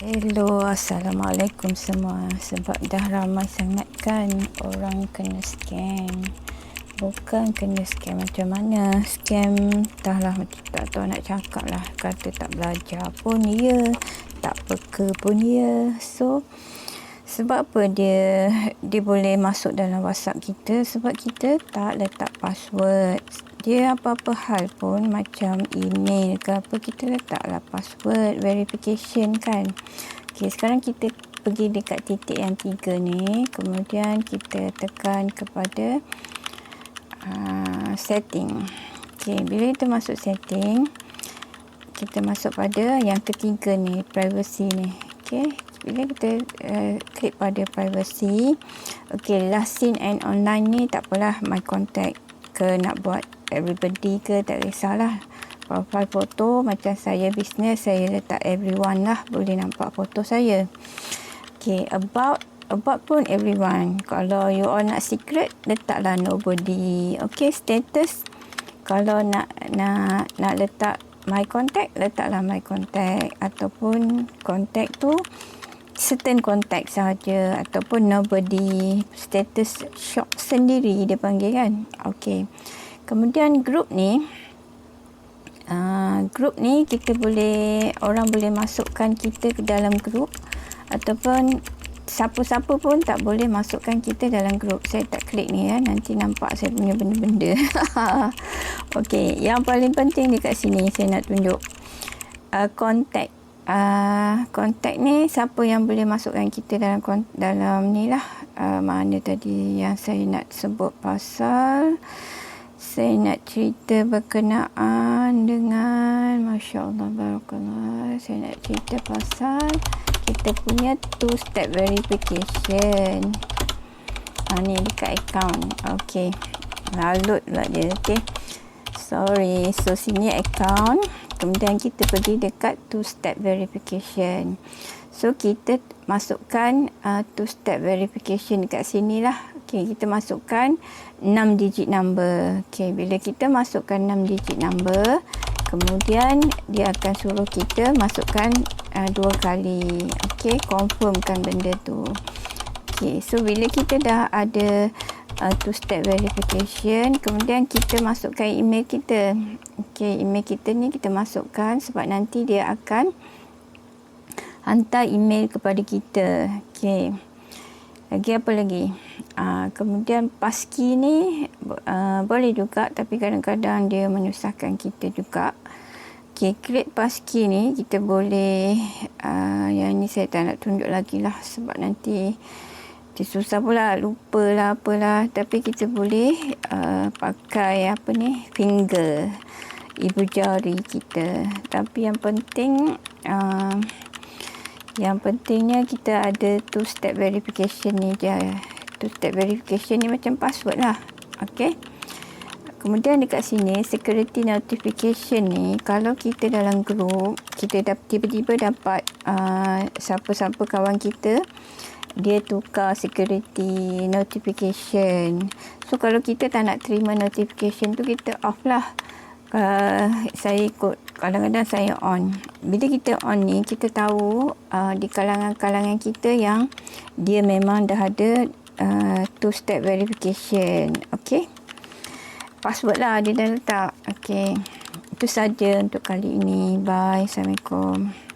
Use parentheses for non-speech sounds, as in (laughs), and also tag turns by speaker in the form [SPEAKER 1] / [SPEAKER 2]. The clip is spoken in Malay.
[SPEAKER 1] Hello, Assalamualaikum semua. Sebab dah ramai sangat kan orang kena scam. Bukan kena scam macam mana. Scam dah lah tak tahu nak cakap lah. Kata tak belajar pun ya. Tak peka pun ya. So, sebab apa dia dia boleh masuk dalam WhatsApp kita? Sebab kita tak letak password. Dia apa-apa hal pun macam email ke apa kita letaklah password verification kan. Okey, sekarang kita pergi dekat titik yang tiga ni. Kemudian kita tekan kepada uh, setting. Okey, bila kita masuk setting, kita masuk pada yang ketiga ni, privacy ni. Okey, bila kita uh, klik pada privacy, okey, last seen and online ni tak apalah my contact ke nak buat everybody ke tak kisahlah. Profile foto macam saya bisnes saya letak everyone lah boleh nampak foto saya. Okay about about pun everyone. Kalau you all nak secret letaklah nobody. Okay status. Kalau nak nak nak letak my contact letaklah my contact. Ataupun contact tu certain contact saja ataupun nobody status shop sendiri dia panggil kan okey Kemudian grup ni uh, grup ni kita boleh orang boleh masukkan kita ke dalam grup ataupun siapa-siapa pun tak boleh masukkan kita dalam grup. Saya tak klik ni ya. Nanti nampak saya punya benda-benda. (laughs) Okey, yang paling penting dekat sini saya nak tunjuk uh, contact. Uh, contact ni siapa yang boleh masukkan kita dalam dalam ni lah. Uh, mana tadi yang saya nak sebut pasal? Saya nak cerita berkenaan dengan Masya Allah Barakallah. Saya nak cerita pasal kita punya two step verification. Ha, ni dekat account. Ok lalut pula dia ok sorry. So sini account kemudian kita pergi dekat two step verification so kita masukkan uh, two step verification dekat sini lah Okay, kita masukkan 6 digit number. Okay, bila kita masukkan 6 digit number, kemudian dia akan suruh kita masukkan uh, dua kali. Okay, confirmkan benda tu. Okay, so bila kita dah ada uh, two step verification, kemudian kita masukkan email kita. Okay, email kita ni kita masukkan sebab nanti dia akan hantar email kepada kita. Okay. Lagi apa lagi? Uh, kemudian paski ni uh, boleh juga tapi kadang-kadang dia menyusahkan kita juga. Okay, create paski ni kita boleh uh, yang ni saya tak nak tunjuk lagi lah sebab nanti dia susah pula lupa lah apalah tapi kita boleh uh, pakai apa ni finger ibu jari kita tapi yang penting uh, yang pentingnya kita ada two step verification ni je. Two step verification ni macam password lah. Okay. Kemudian dekat sini security notification ni kalau kita dalam group kita tiba-tiba dapat uh, siapa-siapa kawan kita dia tukar security notification. So kalau kita tak nak terima notification tu kita off lah. Uh, saya ikut kadang-kadang saya on. Bila kita on ni, kita tahu uh, di kalangan-kalangan kita yang dia memang dah ada uh, two-step verification. Okay. Password lah dia dah letak. Okay. Itu saja untuk kali ini. Bye. Assalamualaikum.